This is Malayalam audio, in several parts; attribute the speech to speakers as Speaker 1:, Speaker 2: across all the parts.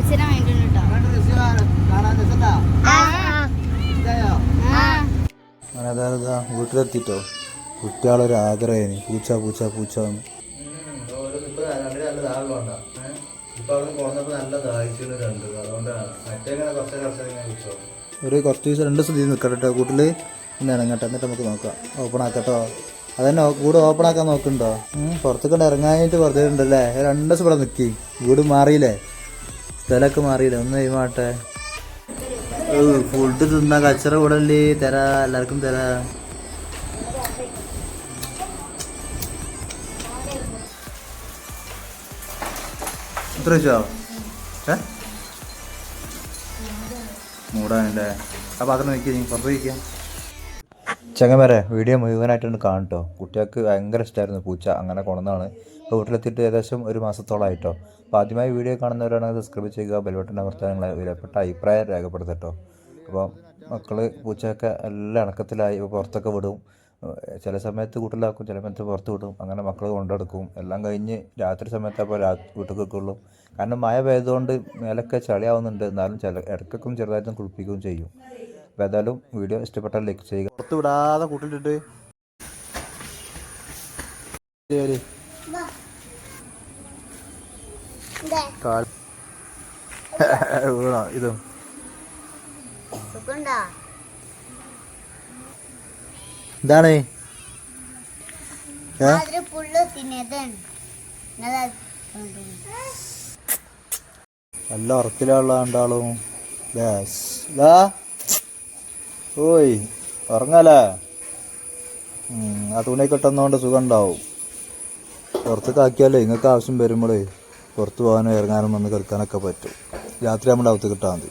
Speaker 1: പൂച്ചനെ വേണ്ടിട്ടുണ്ട്
Speaker 2: വീട്ടിലെത്തിട്ടോ. കുട്ടികളൊരു ആഗ്രഹം പൂച്ച പൂച്ച പൂച്ച ഒരു കുറച്ച് ദിവസം രണ്ട് ദിവസം നിൽക്കട്ടെ കേട്ടോ കൂട്ടിൽ പിന്നെ ഇറങ്ങട്ടെ എന്നിട്ട് നമുക്ക് നോക്കാം. ഓപ്പൺ ആക്കട്ടോ. അതന്നെ കൂട് ഓപ്പൺ ആക്കാൻ നോക്കുന്നുണ്ടോ പുറത്തേക്കൊണ്ട് ഇറങ്ങാനായിട്ട് വെറുതെ ഉണ്ടല്ലേ രണ്ട് ദിവസം ഇവിടെ നിൽക്കി വീട് മാറിയില്ലേ? സ്ഥലമൊക്കെ മാറിയില്ലേ? ഒന്ന് കഴിയുമാട്ടെ ഫുഡ് തിന്ന കച്ചറ കൂടല്ലേ? തരാ എല്ലാവർക്കും തരാ. എത്ര വെച്ചോ? മൂടാനല്ലേ? ആ പാത്രം നിൽക്കുക നീ പുറത്ത് വയ്ക്കാം ചങ്ങമരെ വീഡിയോ മുഴുവനായിട്ടൊന്ന് കാണട്ടോ. കുട്ടികൾക്ക് ഭയങ്കര ഇഷ്ടമായിരുന്നു പൂച്ച അങ്ങനെ കൊണ്ടുവന്നാണ് ഇപ്പോൾ വീട്ടിലെത്തിയിട്ട് ഏകദേശം ഒരു മാസത്തോളമായിട്ടോ അപ്പോൾ ആദ്യമായി വീഡിയോ കാണുന്നവരാണെങ്കിൽ സബ്സ്ക്രൈബ് ചെയ്യുക ബെൽബട്ടന്റെ അമർത്താൻ നിങ്ങളെ വിലപ്പെട്ട അഭിപ്രായം രേഖപ്പെടുത്തട്ടോ. അപ്പോൾ മക്കൾ പൂച്ചയൊക്കെ എല്ലാം ഇണക്കത്തിലായി ഇപ്പോൾ പുറത്തൊക്കെ വിടും. ചില സമയത്ത് കൂട്ടിലാക്കും ചില സമയത്ത് പുറത്ത് വിടും. അങ്ങനെ മക്കൾ കൊണ്ടെടുക്കും. എല്ലാം കഴിഞ്ഞ് രാത്രി സമയത്ത് അപ്പോൾ രാ വീട്ടിൽ ഉള്ളൂ. കാരണം മഴ പെയ്തുകൊണ്ട് മേലൊക്കെ ചളിയാവുന്നുണ്ട്. എന്നാലും ചില ഇടയ്ക്കൊക്കെ ചെറുതായിട്ടും കുളിപ്പിക്കുകയും ചെയ്യും. അപ്പോൾ ഏതായാലും വീഡിയോ ഇഷ്ടപ്പെട്ടാൽ ലൈക്ക് ചെയ്യുക. പുറത്ത് വിടാതെ കൂട്ടിട്ടിട്ട് വീണോ? ഇതും. എന്താണ് നല്ല ഉറക്കിലുള്ള രണ്ടാളും. ഓയ് ഉറങ്ങാലേ? ആ തുണി കിട്ടുന്നതുകൊണ്ട് സുഖം ഉണ്ടാവും പുറത്തേക്ക് ആക്കിയാലേ നിങ്ങൾക്ക് ആവശ്യം വരുമ്പോഴേ പുറത്ത് പോകാനും ഇറങ്ങാനും വന്ന് കിടക്കാനൊക്കെ പറ്റും. രാത്രി നമ്മുടെ അകത്ത് കിട്ടാൽ മതി.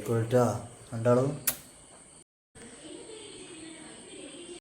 Speaker 2: ആയിക്കോട്ടാ രണ്ടാളും